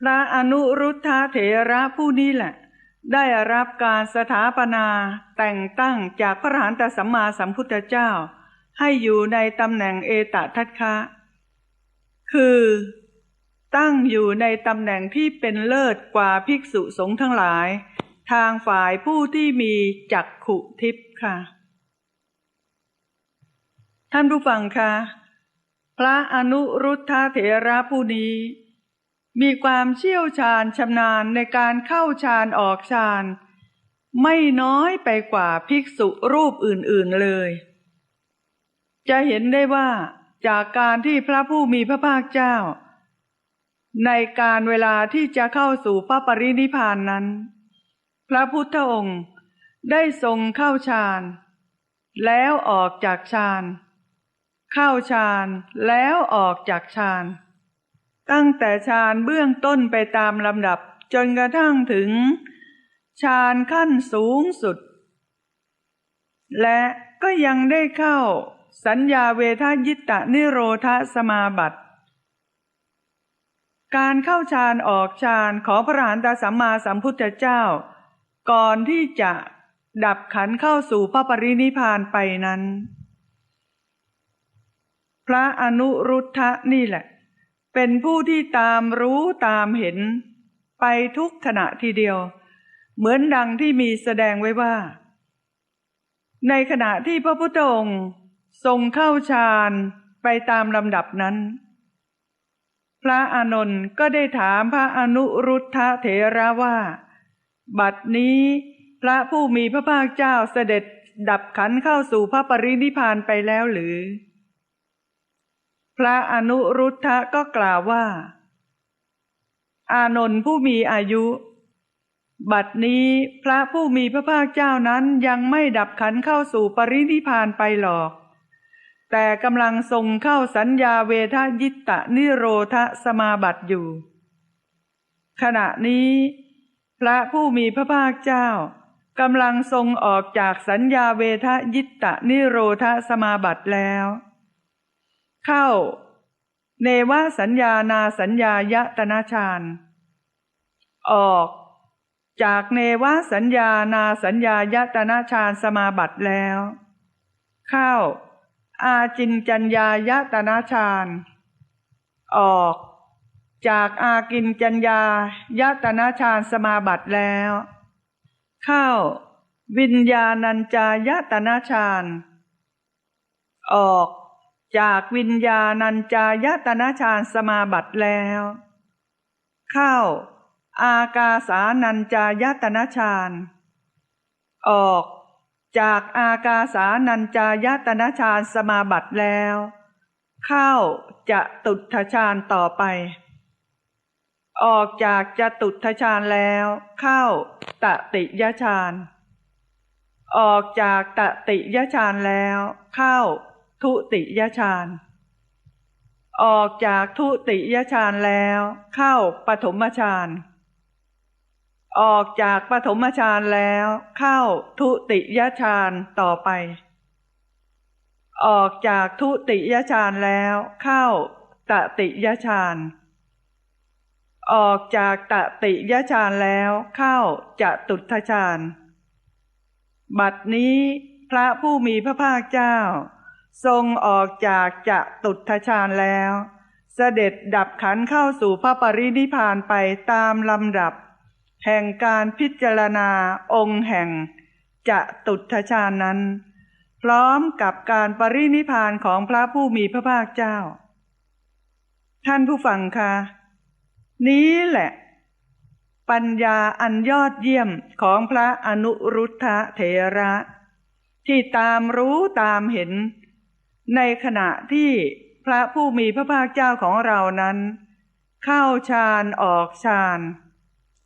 พระอนุรุทธเถระผู้นี้แหละ ได้รับการสถาปนาแต่งตั้งจากพระอรหันตสัมมาสัมพุทธเจ้า ให้อยู่ในตำแหน่งเอตทัคคะ คือ ตั้งอยู่ในตำแหน่งที่เป็นเลิศกว่าภิกษุสงฆ์ทั้งหลาย ทางฝ่ายผู้ที่มีจักขุทิพย์ค่ะ ท่านผู้ฟังคะพระอนุรุทธเถระผู้นี้ มีความเชี่ยวชาญชำนาญในการเข้าฌานออกฌานไม่น้อยไปกว่าภิกษุรูปอื่นๆเลย จะเห็นได้ว่าจากการที่พระผู้มีพระภาคเจ้า ในการเวลาที่จะเข้าสู่พระปรินิพานนั้น พระพุทธองค์ได้ทรงเข้าฌานแล้วออกจากฌานเข้าฌานแล้วออกจากฌาน ตั้งแต่ฌานเบื้องต้นไปตามลำดับจนกระทั่งถึงฌานขั้นสูงสุด และก็ยังได้เข้าสัญญาเวทยิตตนิโรธสมาบัติ การเข้าฌานออกฌานของพระอรหันตสัมมาสัมพุทธเจ้า ก่อนที่จะดับขันเข้าสู่พระปรินิพานไปนั้น พระอนุรุทธะนี่แหละ เป็นผู้ที่ตามรู้ตามเห็น ไปทุกขณะทีเดียว เหมือนดังที่มีแสดงไว้ว่า ในขณะที่พระพุทธองค์ทรงเข้าฌานไปตามลำดับนั้น พระอานนท์ก็ได้ถามพระอนุรุทธะเถระว่า บัดนี้พระผู้มีพระภาคเจ้าเสด็จดับขันเข้าสู่พระปรินิพพานไปแล้วหรือ พระอนุรุทธะก็กล่าวว่า อานนท์ผู้มีอายุ บัดนี้พระผู้มีพระภาคเจ้านั้นยังไม่ดับขันเข้าสู่ปรินิพานไปหรอก แต่กำลังทรงเข้าสัญญาเวทยิตตนิโรธสมาบัติอยู่ ขณะนี้ พระผู้มีพระภาคเจ้ากำลังทรงออกจากสัญญาเวทยิตตนิโรธสมาบัติแล้ว เข้า เนวสัญญานาสัญญายตนาฌานออก จากเนวสัญญานาสัญญายตนาฌานสมาบัติแล้ว เข้า อาจินจัญญายตนาฌานออก จากอากินจัญญายตนาฌานสมาบัติแล้ว เข้า วิญญาณัญจายตนาฌานออก จากวิญญาณัญจายตนาฌานสมาบัติแล้ว เข้า อากาสานัญจายตนาฌานออก จากอากาสานัญจายตนาฌานสมาบัติแล้ว เข้าจะตุทฌานต่อไป ออกจากจะตุทฌานแล้ว เข้าตติยฌานออกจากตติยฌานแล้ว เข้า ทุติยฌานออกจากทุติยฌานแล้ว เข้าปฐมฌานออกจากปฐมฌานแล้ว เข้าทุติยฌานต่อไป ออกจากทุติยฌานแล้ว เข้าตติยฌานออกจากตติยฌานแล้ว เข้าจะตุทฌานบัดนี้พระผู้มีพระภาคเจ้า ทรงออกจากจะตุทฌานแล้ว เสด็จดับขันเข้าสู่พระปรินิพานไปตามลำดับ แห่งการพิจารณาองค์แห่งจะตุทฌานนั้น พร้อมกับการปรินิพพานของพระผู้มีพระภาคเจ้า ท่านผู้ฟังคะนี้แหละ ปัญญาอันยอดเยี่ยมของพระอนุรุทธะเถระ ที่ตามรู้ตามเห็น ในขณะที่พระผู้มีพระภาคเจ้าของเรานั้น เข้าฌานออกฌาน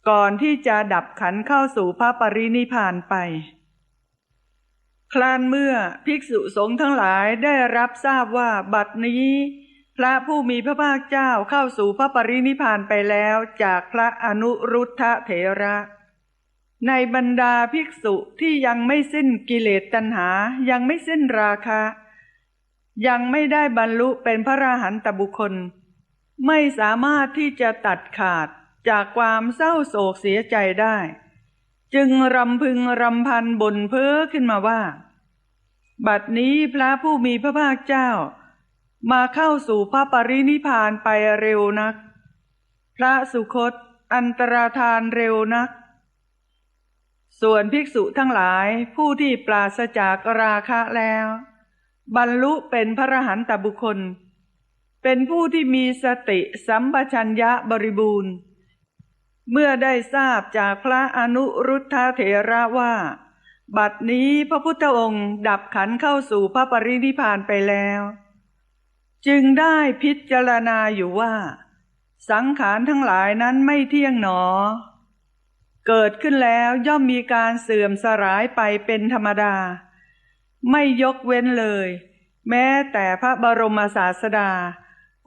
ก่อนที่จะดับขันเข้าสู่พระปรินิพานไป คลานเมื่อภิกษุสงฆ์ทั้งหลายได้รับทราบว่าบัดนี้ พระผู้มีพระภาคเจ้าเข้าสู่พระปรินิพพานไปแล้วจากพระอนุรุทธเถระ ในบรรดาภิกษุที่ยังไม่สิ้นกิเลสตัณหายังไม่สิ้นราคะ ยังไม่ได้บรรลุเป็นพระราหันตบุคคล ไม่สามารถที่จะตัดขาดจากความเศร้าโศกเสียใจได้ จึงรำพึงรำพันบ่นเพ้อขึ้นมาว่า บัดนี้พระผู้มีพระภาคเจ้า มาเข้าสู่พระปรินิพพานไปเร็วนัก พระสุคตอันตรธานเร็วนัก ส่วนภิกษุทั้งหลายผู้ที่ปราศจากราคะแล้ว บรรลุเป็นพระรหันตบุคคล เป็นผู้ที่มีสติสัมปชัญญะบริบูรณ์ เมื่อได้ทราบจากพระอนุรุทธเถระว่า บัดนี้พระพุทธองค์ดับขันเข้าสู่พระปรินิพานไปแล้ว จึงได้พิจารณาอยู่ว่า สังขารทั้งหลายนั้นไม่เที่ยงหนอ เกิดขึ้นแล้วย่อมมีการเสื่อมสลายไปเป็นธรรมดา ไม่ยกเว้นเลย แม้แต่พระบรมศาสดา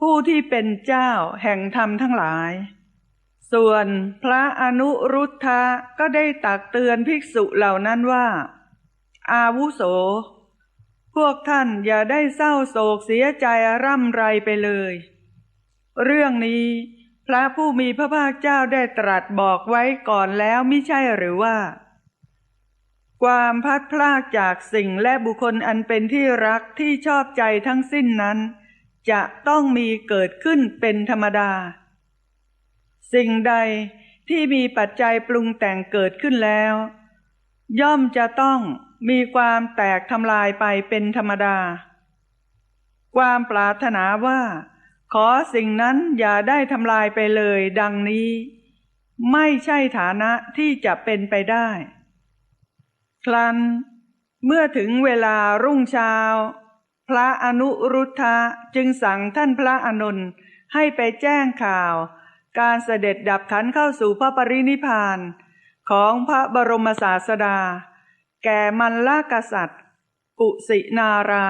ผู้ที่เป็นเจ้าแห่งธรรมทั้งหลาย ส่วนพระอนุรุทธะก็ได้ตักเตือนภิกษุเหล่านั้นว่า อาวุโส พวกท่านอย่าได้เศร้าโศกเสียใจร่ำไรไปเลย เรื่องนี้พระผู้มีพระภาคเจ้าได้ตรัสบอกไว้ก่อนแล้วไม่ใช่หรือว่า ความพัดพรากจากสิ่งและบุคคลอันเป็นที่รักที่ชอบใจทั้งสิ้นนั้น จะต้องมีเกิดขึ้นเป็นธรรมดา สิ่งใดที่มีปัจจัยปรุงแต่งเกิดขึ้นแล้ว ย่อมจะต้องมีความแตกทำลายไปเป็นธรรมดา ความปรารถนาว่า ขอสิ่งนั้นอย่าได้ทำลายไปเลยดังนี้ ไม่ใช่ฐานะที่จะเป็นไปได้ ครั้น เมื่อถึงเวลารุ่งเช้า พระอนุรุทธะจึงสั่งท่านพระอานนให้ไปแจ้งข่าว การเสด็จดับขันเข้าสู่พระปรินิพาน ของพระบรมศาสดา แก่มันลากษัตริย์ กุสินารา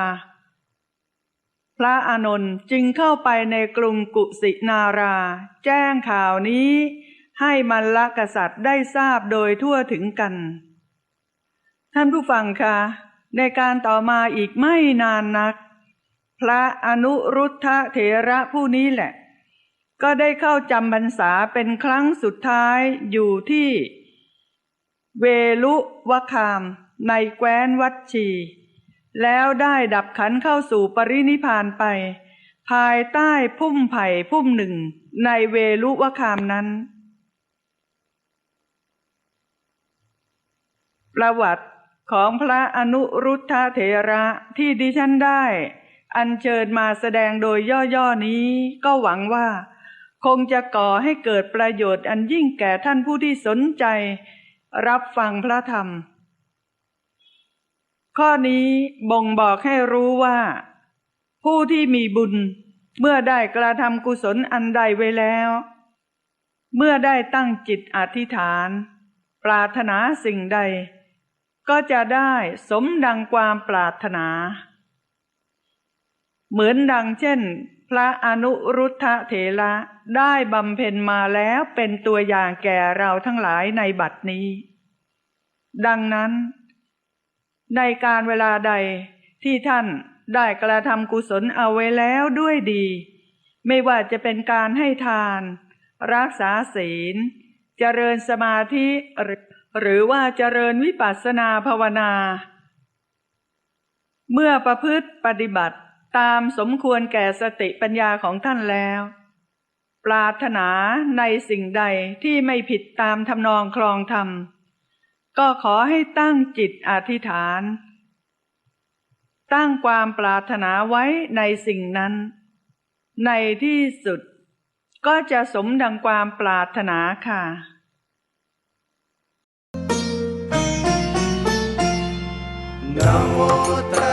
พระอานนท์จึงเข้าไปในกรุงกุสินารา แจ้งข่าวนี้ให้มันลกษัตริย์ได้ทราบโดยทั่วถึงกัน ท่านผู้ฟังคะในการต่อมาอีกไม่นานนัก พระอนุรุทธะเถระผู้นี้แหละ ก็ได้เข้าจำพรรษาเป็นครั้งสุดท้ายอยู่ที่เวลุวคามในแคว้นวัดชี แล้วได้ดับขันเข้าสู่ปรินิพพานไป ภายใต้พุ่มไผ่พุ่มหนึ่งในเวลุวคามนั้น ประวัติ ของพระอนุรุทธเถระที่ดิฉันได้ อัญเชิญมาแสดงโดยย่อๆนี้ ก็หวังว่า คงจะก่อให้เกิดประโยชน์อันยิ่งแก่ท่านผู้ที่สนใจ รับฟังพระธรรม ข้อนี้บ่งบอกให้รู้ว่า ผู้ที่มีบุญเมื่อได้กระทำกุศลอันใดไว้แล้ว เมื่อได้ตั้งจิตอธิษฐาน ปรารถนาสิ่งใด ก็จะได้สมดังความปรารถนา เหมือนดังเช่น พระอนุรุทธเถระได้บำเพ็ญมาแล้วเป็นตัวอย่างแก่เราทั้งหลายในบัดนี้ ดังนั้น ในการเวลาใดที่ท่านได้กระทำกุศลเอาไว้แล้วด้วยดี ไม่ว่าจะเป็นการให้ทาน รักษาศีล เจริญสมาธิหรือ หรือว่าเจริญวิปัสสนาภาวนา เมื่อประพฤติปฏิบัติตามสมควรแก่สติปัญญาของท่านแล้ว ปรารถนาในสิ่งใดที่ไม่ผิดตามทำนองคลองธรรม ก็ขอให้ตั้งจิตอธิษฐาน ตั้งความปรารถนาไว้ในสิ่งนั้น ในที่สุดก็จะสมดังความปรารถนาค่ะ น